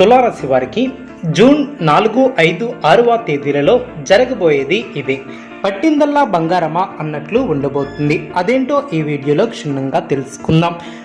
తులారాశి వారికి జూన్ నాలుగు ఐదు ఆరవ తేదీలలో జరగబోయేది ఇది. పట్టిందల్లా బంగారమా అన్నట్లు ఉండబోతుంది. అదేంటో ఈ వీడియోలో క్షుణ్ణంగా తెలుసుకుందాం.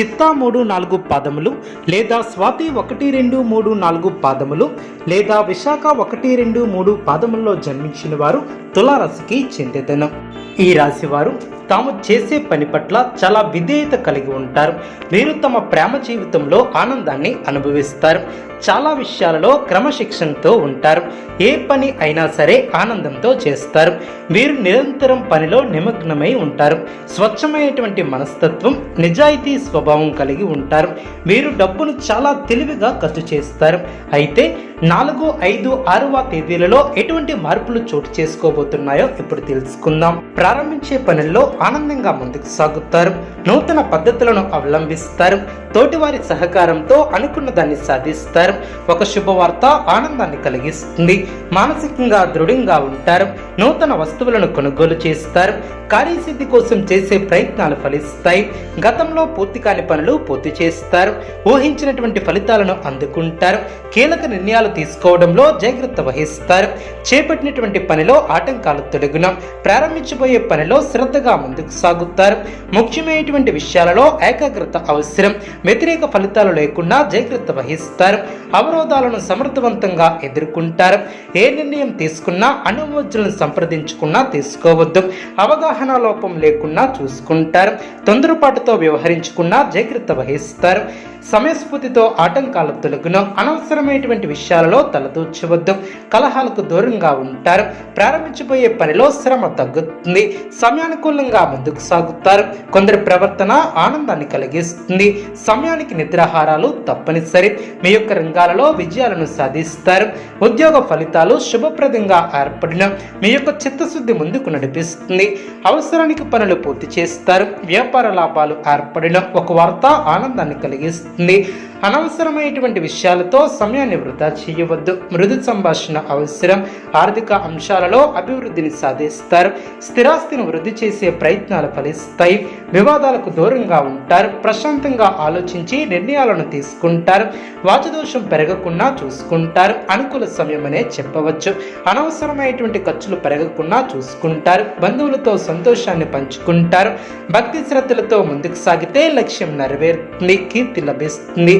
చిత్తా మూడు నాలుగు పాదములు లేదా స్వాతి ఒకటి రెండు మూడు నాలుగు పాదములు లేదా విశాఖ ఒకటి రెండు మూడు పాదముల్లో జన్మించిన వారు తులారాశికి చెందిదను. ఈ రాశి వారు తాము చేసే పని పట్ల చాలా విధేయత కలిగి ఉంటారు. వీరు తమ ప్రేమ జీవితంలో ఆనందాన్ని అనుభవిస్తారు. చాలా విషయాలలో క్రమశిక్షణతో ఉంటారు. ఏ పని అయినా సరే ఆనందంతో చేస్తారు. వీరు నిరంతరం పనిలో నిమగ్నమై ఉంటారు. స్వచ్ఛమైనటువంటి మనస్తత్వం నిజాయితీ స్వభావం కలిగి ఉంటారు. మీరు డబ్బును చాలా తెలివిగా ఖర్చు చేస్తారు. అయితే నాలుగు ఐదు ఆరవ తేదీలలో ఎటువంటి మార్పులు చోటు చేసుకోబోతున్నాయో ఇప్పుడు తెలుసుకుందాం. ప్రారంభించే పనుల్లో ఆనందంగా ముందుకు సాగుతారు. నూతన పద్ధతులను అవలంబిస్తారు. తోటివారి సహకారంతో అనుకున్న దాన్ని సాధిస్తారు. ఒక శుభవార్త ఆనందాన్ని కలిగిస్తుంది. మానసికంగా దృఢంగా ఉంటారు. నూతన వస్తువులను కొనుగోలు చేస్తారు. కార్యసిద్ధి కోసం చేసే ప్రయత్నాలు ఫలిస్తాయి. గతంలో పూర్తిగా కాని పనులు పూర్తి చేస్తారు. ఊహించినటువంటి ఫలితాలను అందుకుంటారు. కీలక నిర్ణయాలు తీసుకోవడంలో జాగ్రత్త వహిస్తారు. చేపట్టినటువంటి పనిలో ఆటంకాలు తొలగున. ప్రారంభించబోయే పనిలో శ్రద్ధగా ముందుకు సాగుతారు. ముఖ్యమైనటువంటి విషయాలలో ఏకాగ్రత అవసరం. వ్యతిరేక ఫలితాలు లేకుండా జాగ్రత్త వహిస్తారు. అవరోధాలను సమర్థవంతంగా ఎదుర్కొంటారు. ఏ నిర్ణయం తీసుకున్నా అనుమతులను సంప్రదించుకున్నా తీసుకోవద్దు. అవగాహన లోపం లేకుండా చూసుకుంటారు. తొందరపాటుతో వ్యవహరించుకున్నా జాగ్రత్త వహిస్తారు సమయస్ఫూర్తితో ఆటంకాలు తొలగును. అనవసరమైనటువంటి విషయాలలో తలదూర్చవద్దు. కలహాలకు దూరంగా ఉంటారు. ప్రారంభించబోయే పనిలో శ్రమ తగ్గుతుంది. సమయానుకూలంగా ముందుకు సాగుతారు. కొందరి ప్రవర్తన ఆనందాన్ని కలిగిస్తుంది. సమయానికి నిద్రాహారాలు తప్పనిసరి. మీ యొక్క రంగాలలో విజయాలను సాధిస్తారు. ఉద్యోగ ఫలితాలు శుభప్రదంగా ఏర్పడిన. మీ యొక్క చిత్తశుద్ధి ముందుకు నడిపిస్తుంది. అవసరానికి పనులు పూర్తి చేస్తారు. వ్యాపార లాభాలు ఏర్పడిన. ఒక వార్త ఆనందాన్ని కలిగిస్తుంది. అనవసరమైనటువంటి విషయాలతో సమయాన్ని వృధా చేయవద్దు. మృదు సంభాషణ అవసరం. ఆర్థిక అంశాలలో అభివృద్ధిని సాధిస్తారు. స్థిరాస్తిని వృద్ధి చేసే ప్రయత్నాలు ఫలిస్తాయి. వివాదాలకు దూరంగా ఉంటారు. ప్రశాంతంగా ఆలోచించి నిర్ణయాలను తీసుకుంటారు. వాచదోషం పెరగకుండా చూసుకుంటారు. అనుకూల సమయమనే చెప్పవచ్చు. అనవసరమైనటువంటి ఖర్చులు పెరగకుండా చూసుకుంటారు. బంధువులతో సంతోషాన్ని పంచుకుంటారు. భక్తి శ్రద్ధలతో ముందుకు సాగితే లక్ష్యం లక్ష్యం నెరవేరుతుంది కీర్తి లభిస్తుంది.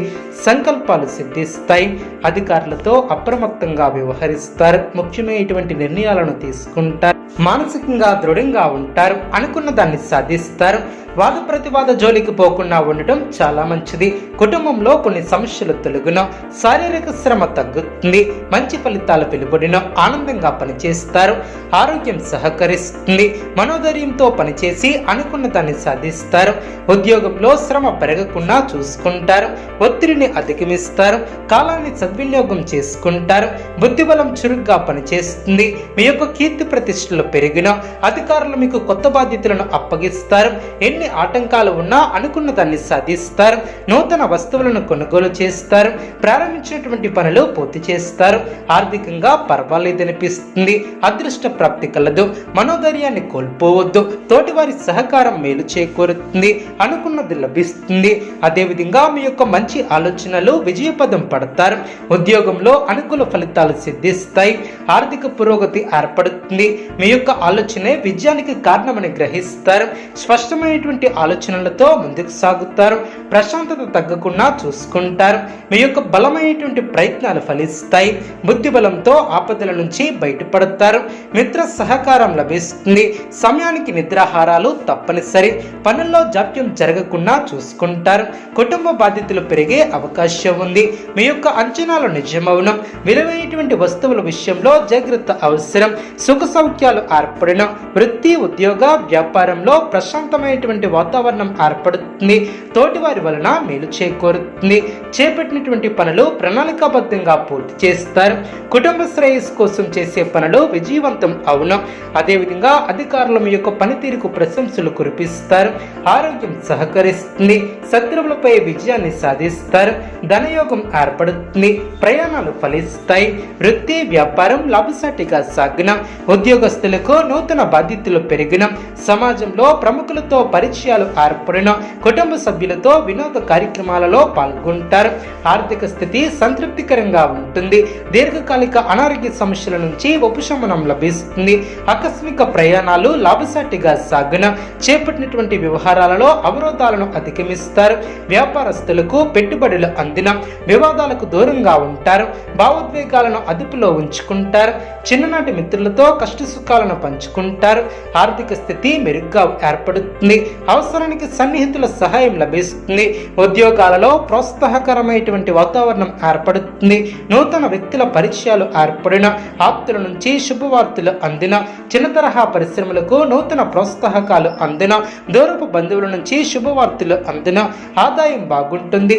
సంకల్పాలు సిద్ధిస్తాయి. అధికారులతో అప్రమత్తంగా వ్యవహరిస్తారు. ముఖ్యమైనటువంటి నిర్ణయాలను తీసుకుంటారు. మానసికంగా దృఢంగా ఉంటారు. అనుకున్న దాన్ని సాధిస్తారు. వాద ప్రతివాద జోలికి పోకుండా ఉండటం చాలా మంచిది. కుటుంబంలో కొన్ని సమస్యలు తొలగిన శారీరక శ్రమ తగ్గుతుంది. మంచి ఫలితాలు వెలువడిన ఆనందంగా పనిచేస్తారు. ఆరోగ్యం సహకరిస్తుంది. మనోధైర్యంతో పనిచేసి అనుకున్న దాన్ని సాధిస్తారు. ఉద్యోగంలో శ్రమ పెరగకుండా చూసుకుంటారు. ఒత్తిడిని అధిగమిస్తారు కాలాన్ని సద్వినియోగం చేసుకుంటారు బుద్ధిబలం చురుగ్గా పనిచేస్తుంది మీ యొక్క కీర్తి ప్రతిష్టలు పెరిగిన అధికారులు మీకు కొత్త బాధ్యతలను అప్పగిస్తారు ఎన్ని ఆటంకాలు ఉన్నా అనుకున్న దాన్ని సాధిస్తారు నూతన వస్తువులను కొనుగోలు చేస్తారు ప్రారంభించినటువంటి పనులు పూర్తి చేస్తారు ఆర్థికంగా పర్వాలేదనిపిస్తుంది అదృష్ట ప్రాప్తి కలదు మనోధైర్యాన్ని కోల్పోవద్దు తోటివారి సహకారం మేలు చేకూరుతుంది అనుకున్నది లభిస్తుంది అదేవిధంగా మీ యొక్క మంచి ఆలోచన ఆలోచనలో విజయపదం పడతారు. ఉద్యోగంలో అనుకూల ఫలితాలు సిద్ధిస్తాయి. ఆర్థిక పురోగతి ఏర్పడుతుంది. మీ యొక్క ఆలోచనే విజయానికి కారణమని గ్రహిస్తారు. స్పష్టమైనటువంటి ఆలోచనలతో ముందుకు సాగుతారు. ప్రశాంతత తగ్గకుండా చూసుకుంటారు. మీ యొక్క బలమైనటువంటి ప్రయత్నాలు ఫలిస్తాయి. బుద్ధి బలంతో ఆపదల నుంచి బయటపడతారు. మిత్ర సహకారం లభిస్తుంది. సమయానికి నిద్రాహారాలు తప్పనిసరి. పనుల్లో జాప్యం జరగకుండా చూసుకుంటారు. కుటుంబ బాధ్యతలు పెరిగే అవకాశం అవకాశం ఉంది. మీ యొక్క అంచనాలు నిజమవును. విలువైనటువంటి వస్తువుల విషయంలో జాగ్రత్త అవసరం. సుఖ సౌఖ్యాలు ఏర్పడిన వృత్తి ఉద్యోగ వ్యాపారంలో ప్రశాంతమైనటువంటి వాతావరణం ఏర్పడుతుంది. తోటివారి వలన మేలు చేకూరుతుంది. చేపట్టినటువంటి పనులు ప్రణాళికాబద్ధంగా పూర్తి చేస్తారు. కుటుంబ శ్రేయస్సు కోసం చేసే పనులు విజయవంతం అవును. అదేవిధంగా అధికారుల మీ యొక్క పనితీరుకు ప్రశంసలు కురిపిస్తారు. ఆరోగ్యం సహకరిస్తుంది. శత్రువులపై విజయాన్ని సాధిస్తారు. ధనయోగం ఏర్పడుతుంది. ప్రయాణాలు ఫలిస్తాయి. వృత్తి వ్యాపారం లాభసాటిగా సాగిన. ఉద్యోగస్తులకు నూతన బాధ్యతలు పెరిగిన. సమాజంలో ప్రముఖులతో పరిచయాలు ఏర్పడిన. కుటుంబ సభ్యులతో వినోద కార్యక్రమాలలో పాల్గొంటారు. ఆర్థిక స్థితి సంతృప్తికరంగా ఉంటుంది. దీర్ఘకాలిక అనారోగ్య సమస్యల నుంచి ఉపశమనం లభిస్తుంది. ఆకస్మిక ప్రయాణాలు లాభసాటిగా సాగిన. చేపట్టినటువంటి వ్యవహారాలలో అవరోధాలను అధిగమిస్తారు. వ్యాపారస్తులకు పెట్టుబడి పెట్టుబడులు అందిన వివాదాలకు దూరంగా ఉంటారు. భావోద్వేగాలను అదుపులో ఉంచుకుంటారు. చిన్ననాటి మిత్రులతో కష్ట సుఖాలను పంచుకుంటారు. ఆర్థిక స్థితి మెరుగ్గా ఏర్పడుతుంది. అవసరానికి సన్నిహితుల సహాయం లభిస్తుంది. ఉద్యోగాలలో ప్రోత్సాహకరమైనటువంటి వాతావరణం ఏర్పడుతుంది. నూతన వ్యక్తుల పరిచయాలు ఏర్పడిన ఆప్తుల నుంచి శుభవార్తలు అందిన చిన్న తరహా పరిశ్రమలకు నూతన ప్రోత్సాహకాలు అందిన దూరపు బంధువుల నుంచి శుభవార్తలు అందిన ఆదాయం బాగుంటుంది.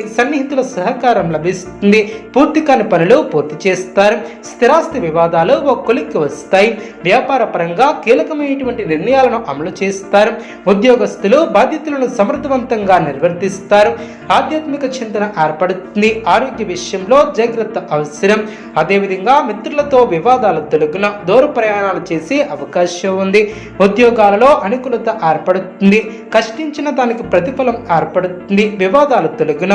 స్నేహితుల సహకారం లభిస్తుంది. పూర్తి కాని పనులు పూర్తి చేస్తారు. స్థిరాస్తి వివాదాలు ఓ కొలిక్కి వస్తాయి. వ్యాపార పరంగా కీలకమైనటువంటి నిర్ణయాలను అమలు చేస్తారు. ఉద్యోగస్తులు బాధ్యతలను సమర్థవంతంగా నిర్వర్తిస్తారు. ఆధ్యాత్మిక చింతన ఏర్పడుతుంది. ఆరోగ్య విషయంలో జాగ్రత్త అవసరం. అదేవిధంగా మిత్రులతో వివాదాలు తొలగిన దూర ప్రయాణాలు చేసే అవకాశం ఉంది. ఉద్యోగాలలో అనుకూలత ఏర్పడుతుంది. కష్టించిన దానికి ప్రతిఫలం ఏర్పడుతుంది. వివాదాలు తొలగిన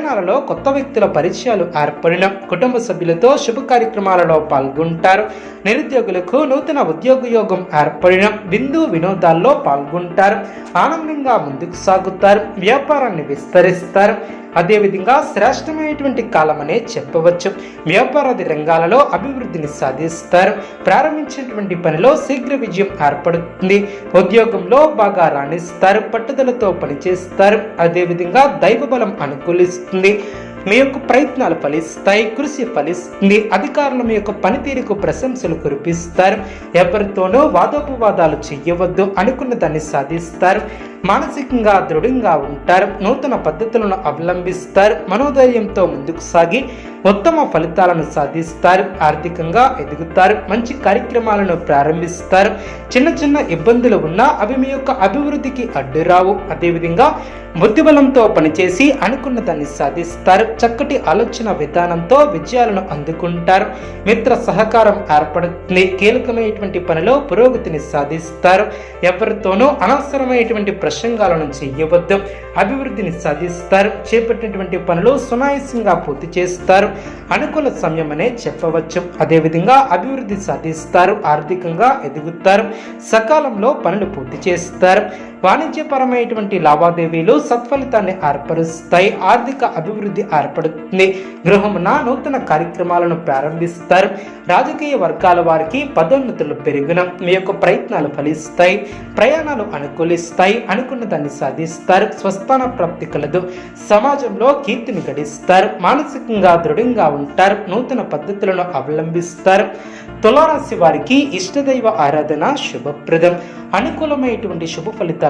ప్రయాణాలలో కొత్త వ్యక్తుల పరిచయాలు ఏర్పడిన కుటుంబ సభ్యులతో శుభ కార్యక్రమాలలో పాల్గొంటారు. నిరుద్యోగులకు నూతన ఉద్యోగ యోగం ఏర్పడిన బిందు వినోదాల్లో పాల్గొంటారు. ఆనందంగా ముందుకు సాగుతారు. వ్యాపారాన్ని విస్తరిస్తారు. అదేవిధంగా శ్రేష్టమైనటువంటి కాలమనే చెప్పవచ్చు. వ్యాపారాది రంగాలలో అభివృద్ధిని సాధిస్తారు. ప్రారంభించినటువంటి పనిలో శీఘ్ర విజయం ఏర్పడుతుంది. ఉద్యోగంలో బాగా రాణిస్తారు. పట్టుదలతో పనిచేస్తారు. అదేవిధంగా దైవ బలం అనుకూలిస్తుంది. మీ యొక్క ప్రయత్నాలు ఫలిస్తాయి. కృషి ఫలిస్తుంది. అధికారులు మీ యొక్క పనితీరుకు ప్రశంసలు కురిపిస్తారు. ఎవరితోనూ వాదోపవాదాలు చెయ్యవద్దు అనుకున్న దాన్ని సాధిస్తారు. మానసికంగా దృఢంగా ఉంటారు నూతన పద్ధతులను అవలంబిస్తారు మనోధైర్యంతో ముందుకు సాగి ఉత్తమ ఫలితాలను సాధిస్తారు ఆర్థికంగా ఎదుగుతారు మంచి కార్యక్రమాలను ప్రారంభిస్తారు. చిన్న చిన్న ఇబ్బందులు ఉన్నా అవి మీ యొక్క అభివృద్ధికి అడ్డురావు. అదేవిధంగా బుద్ధిబలంతో పనిచేసి అనుకున్న దాన్ని సాధిస్తారు. చక్కటి ఆలోచన విధానంతో విజయాలను అందుకుంటారు. మిత్ర సహకారం ఏర్పడుతుంది. కీలకమైనటువంటి పనిలో పురోగతిని సాధిస్తారు. ఎవరితోనూ అనవసరమైనటువంటి ప్రసంగాలను చేయవద్దు. అభివృద్ధిని సాధిస్తారు. చేపట్టినటువంటి పనులు సునాయాసంగా పూర్తి చేస్తారు. అనుకూల సమయం అనే చెప్పవచ్చు. అదేవిధంగా అభివృద్ధి సాధిస్తారు. ఆర్థికంగా ఎదుగుతారు. సకాలంలో పనులు పూర్తి చేస్తారు. వాణిజ్యపరమైనటువంటి లావాదేవీలు సత్ఫలితాన్ని ఏర్పరుస్తాయి ఆర్థిక అభివృద్ధి ఏర్పడుతుంది. గృహమున నూతన కార్యక్రమాలను ప్రారంభిస్తారు. రాజకీయ వర్గాల వారికి పదోన్నతులు పెరిగిన మీ యొక్క ప్రయత్నాలు ఫలిస్తాయి ప్రయాణాలు అనుకూలిస్తాయి అనుకున్న దాన్ని సాధిస్తారు. స్వస్థాన ప్రాప్తి కలదు. సమాజంలో కీర్తిని గడిస్తారు. మానసికంగా దృఢంగా ఉంటారు. నూతన పద్ధతులను అవలంబిస్తారు. తులారాశి వారికి ఇష్టదైవ ఆరాధన శుభప్రదం. అనుకూలమైనటువంటి శుభ ఫలితాలు